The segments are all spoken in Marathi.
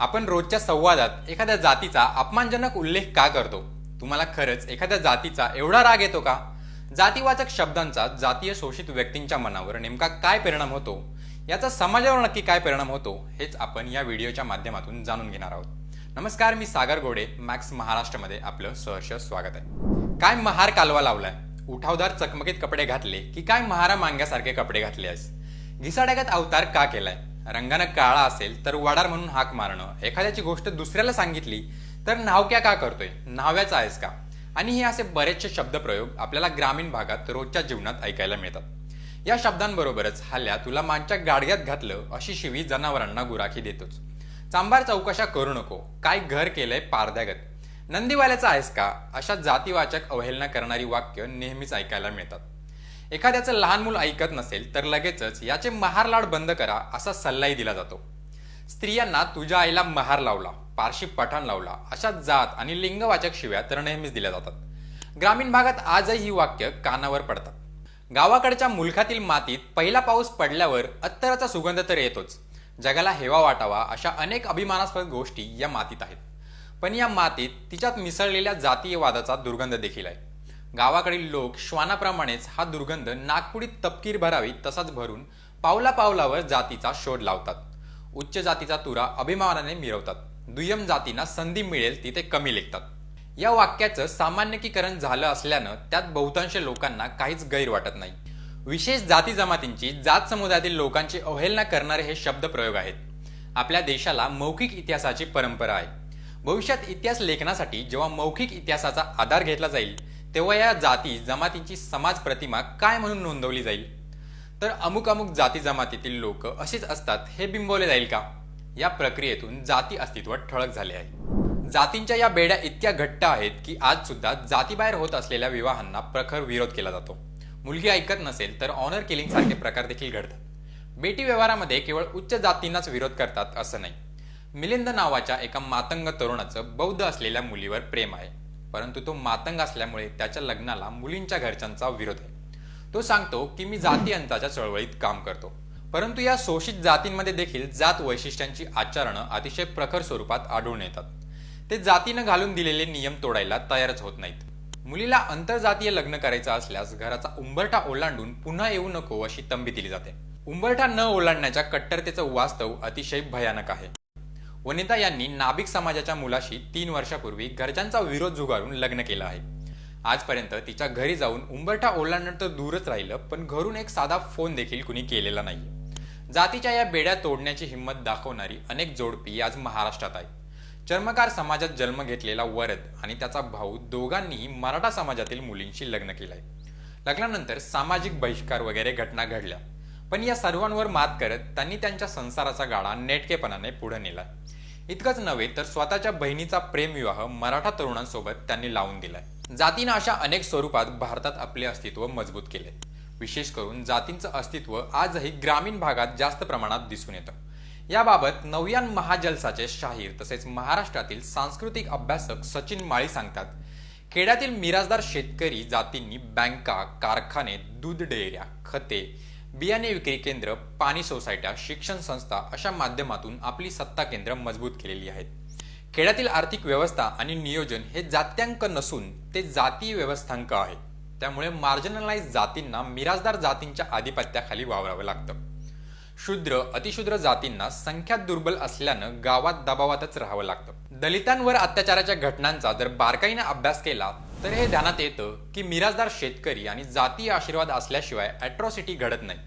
आपण रोजच्या संवादात एखाद्या जातीचा अपमानजनक उल्लेख का करतो? तुम्हाला खरंच एखाद्या जातीचा एवढा राग येतो का? जातीवाचक शब्दांचा जातीय शोषित व्यक्तींच्या मनावर नेमका काय परिणाम होतो? याचा समाजावर नक्की काय परिणाम होतो? हेच आपण या व्हिडिओच्या माध्यमातून जाणून घेणार आहोत. नमस्कार मी सागर गोडे मॅक्स महाराष्ट्रामध्ये आपलं सहर्ष स्वागत आहे. काय महार कालवा लावलाय? उठावदार चकमकीत कपडे घातले की काय महारा मांग्यासारखे कपडे घातले आहेस? घिसाड्यागत अवतार का केलाय? रंगानं काळा असेल तर वडार म्हणून हाक मारणं. एखाद्याची गोष्ट दुसऱ्याला सांगितली तर नावक्या का करतोय? नाव्याचा आहेस का? आणि हे असे बरेचसे शब्दप्रयोग आपल्याला ग्रामीण भागात रोजच्या जीवनात ऐकायला मिळतात. या शब्दांबरोबरच हल्ल्या तुला मांच्या गाडग्यात घातलं अशी शिवी जनावरांना गुराखी देतोच. चांबार चौकशा करू नको. काय घर केलंय पारद्यागत. नंदीवाल्याचा आहेस का? अशा जातीवाचक अवहेलना करणारी वाक्य नेहमीच ऐकायला मिळतात. एखाद्याचं लहान मूल ऐकत नसेल तर लगेचच याचे महार लाड बंद करा असा सल्लाही दिला जातो. स्त्रियांना तुझ्या आईला महार लावला पारशी पठाण लावला अशा जात आणि लिंगवाचक शिव्या तर नेहमीच दिल्या जातात. ग्रामीण भागात आजही ही वाक्य कानावर पडतात. गावाकडच्या मुलखातील मातीत पहिला पाऊस पडल्यावर अत्तराचा सुगंध तर येतोच. जगाला हेवा वाटावा अशा अनेक अभिमानास्पद गोष्टी या मातीत आहेत. पण या मातीत तिच्यात मिसळलेल्या जातीयवादाचा दुर्गंध देखील आहे. गावाकडील लोक श्वानाप्रमाणेच हा दुर्गंध नागपुडीत तपकीर भरावी तसाच भरून पावला पावलावर जातीचा शोध लावतात. उच्च जातीचा तुरा अभिमानाने मिरवतात. दुय्यम जातींना संधी मिळेल तिथे कमी लेखतात. या वाक्याचं सामान्यकीकरण झालं असल्यानं त्यात बहुतांश लोकांना काहीच गैर वाटत नाही. विशेष जाती जमातींची जात समुदायातील लोकांची अवहेलना करणारे हे शब्दप्रयोग आहेत. आपल्या देशाला मौखिक इतिहासाची परंपरा आहे. भविष्यात इतिहास लेखनासाठी जेव्हा मौखिक इतिहासाचा आधार घेतला जाईल तेव्हा या जाती जमातींची समाज प्रतिमा काय म्हणून नोंदवली जाईल? तर अमुक अमुक जाती जमातीतील लोक असेच असतात हे बिंबवले जाईल का? या प्रक्रियेतून जाती अस्तित्वात ठळक झाले आहे. जातींच्या या बेड्या इतक्या घट्ट आहेत की आज सुद्धा जातीबाहेर होत असलेल्या विवाहांना प्रखर विरोध केला जातो. मुलगी ऐकत नसेल तर ऑनर किलिंग सारखे प्रकार देखील घडतात. बेटी व्यवहारामध्ये केवळ उच्च जातींनाच विरोध करतात असं नाही. मिलिंद नावाच्या एका मातंग तरुणाचं बौद्ध असलेल्या मुलीवर प्रेम आहे. परंतु तो मातंग असल्यामुळे त्याच्या लग्नाला मुलींच्या घरच्यांचा विरोध आहे. तो सांगतो की मी जाती अंताच्या चळवळीत काम करतो. परंतु या शोषित जातींमध्ये देखील जात वैशिष्ट्यांची आचरणं अतिशय प्रखर स्वरूपात आढळून येतात. ते जातीनं घालून दिलेले नियम तोडायला तयारच होत नाहीत. मुलीला आंतरजातीय लग्न करायचं असल्यास घराचा उंबरठा ओलांडून पुन्हा येऊ नको अशी तंबी दिली जाते. उंबरठा न ओलांडण्याच्या कट्टरतेचं वास्तव अतिशय भयानक आहे. वनिता यांनी नाभिक समाजाच्या मुलाशी तीन वर्षापूर्वी घरच्यांचा विरोध जुगारून लग्न केलं आहे. आजपर्यंत तिच्या घरी जाऊन उंबरठा ओलांडणं तर दूरच राहिलं पण घरून एक साधा फोन देखील कुणी केलेला नाही जातीच्या या बेड्या तोडण्याची हिंमत दाखवणारी अनेक जोडपी आज महाराष्ट्रात आहे चर्मकार समाजात जन्म घेतलेला वरद आणि त्याचा भाऊ दोघांनीही मराठा समाजातील मुलींशी लग्न केलंय. लग्नानंतर सामाजिक बहिष्कार वगैरे घटना घडल्या. पण या सर्वांवर मात करत त्यांनी त्यांच्या संसाराचा गाडा नेटकेपणाने पुढे नेला. इतकंच नव्हे तर स्वतःच्या बहिणीचा प्रेमविवाह मराठा तरुणांसोबत त्यांनी लावून दिलाय. जातीनं अशा अनेक स्वरूपात भारतात आपले अस्तित्व मजबूत केले. विशेष करून जातींचं अस्तित्व आजही ग्रामीण भागात जास्त प्रमाणात दिसून येतं. याबाबत नवयान महाजलसाचे शाहीर तसेच महाराष्ट्रातील सांस्कृतिक अभ्यासक सचिन माळी सांगतात खेड्यातील मिराजदार शेतकरी जातींनी बँका कारखाने दूध डेअऱ्या खते बियाणे विक्री केंद्र पाणी सोसायट्या शिक्षण संस्था अशा माध्यमातून आपली सत्ता केंद्र मजबूत केलेली आहेत. खेड्यातील आर्थिक व्यवस्था आणि नियोजन हे जात्यांक नसून ते जातीय व्यवस्थांक आहे त्यामुळे मार्जिनलाइज जातींना मिराजदार जातींच्या आधिपत्याखाली वावरावं लागतं. शूद्र अतिशूद्र जातींना संख्या दुर्बल असल्यानं गावात दबावातच राहावं लागतं. दलितांवर अत्याचाराच्या घटनांचा जर बारकाईनं अभ्यास केला तर हे ध्यानात येतं की मिराजदार शेतकरी आणि जातीय आशीर्वाद असल्याशिवाय अॅट्रॉसिटी घडत नाही.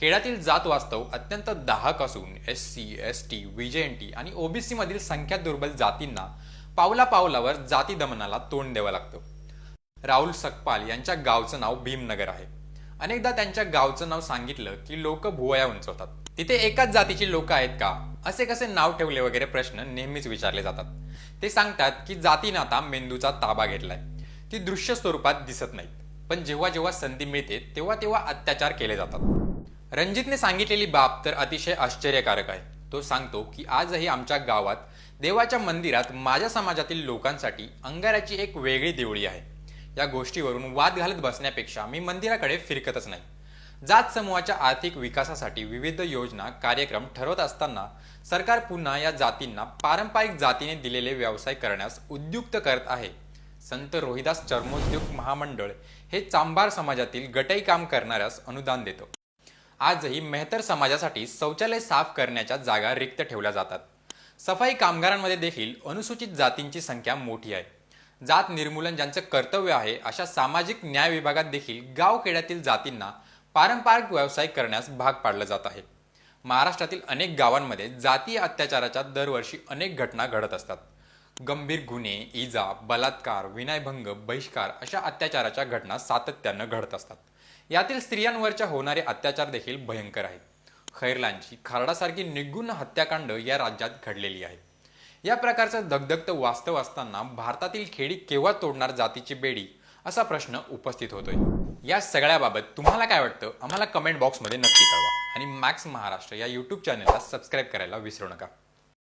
खेड्यातील जात वास्तव अत्यंत दाहक असून S C S T VJNT आणि ओबीसी मधील संख्या दुर्बल जातींना पावला पावलावर जाती दमनाला तोंड द्यावं लागतं. राहुल सकपाल यांच्या गावचं नाव भीमनगर आहे. अनेकदा त्यांच्या गावचं नाव सांगितलं की लोक भुवया उंचवतात. तिथे एकाच जातीची लोक आहेत का? असे कसे नाव ठेवले वगैरे प्रश्न नेहमीच विचारले जातात. ते सांगतात की जातीनं आता मेंदूचा ताबा घेतलाय. ती दृश्य स्वरूपात दिसत नाहीत. पण जेव्हा जेव्हा संधी मिळते तेव्हा तेव्हा अत्याचार केले जातात. रणजितने सांगितलेली बाब तर अतिशय आश्चर्यकारक आहे. तो सांगतो की आजही आमच्या गावात देवाच्या मंदिरात माझ्या समाजातील लोकांसाठी अंगाराची एक वेगळी देवळी आहे. या गोष्टीवरून वाद घालत बसण्यापेक्षा मी मंदिराकडे फिरकतच नाही. जात समूहाच्या आर्थिक विकासासाठी विविध योजना कार्यक्रम ठरवत असताना सरकार पुन्हा या जातींना पारंपरिक जातीने दिलेले व्यवसाय करण्यास उद्युक्त करत आहे. संत रोहिदास चर्मोद्योग महामंडळ हे चांभार समाजातील गटई काम करणाऱ्यास अनुदान देतं. आजही मेहतर समाजासाठी शौचालय साफ करण्याच्या जागा रिक्त ठेवल्या जातात. सफाई कामगारांमध्ये देखील अनुसूचित जातींची संख्या मोठी आहे. जात निर्मूलन ज्यांचं कर्तव्य आहे अशा सामाजिक न्याय विभागात देखील गावखेड्यातील जातींना पारंपरिक व्यवसाय करण्यास भाग पाडलं जात आहे. महाराष्ट्रातील अनेक गावांमध्ये जातीय अत्याचाराच्या दरवर्षी अनेक घटना घडत असतात. गंभीर गुन्हे इजा बलात्कार विनयभंग बहिष्कार अशा अत्याचाराच्या घटना सातत्यानं घडत असतात. यातील स्त्रियांवरच्या होणारे अत्याचार देखील भयंकर आहेत. खैरलांची खारडासारखी निगुण हत्याकांड या राज्यात घडलेली आहे. या प्रकारचं दगदगत वास्तव असताना भारतातील खेडी केव्हा तोडणार जातीची बेडी असा प्रश्न उपस्थित होतोय. या सगळ्याबाबत तुम्हाला काय वाटतं? आम्हाला कमेंट बॉक्समध्ये नक्की कळवा. आणि मॅक्स महाराष्ट्र या यूट्यूब चॅनलला सबस्क्राईब करायला विसरू नका.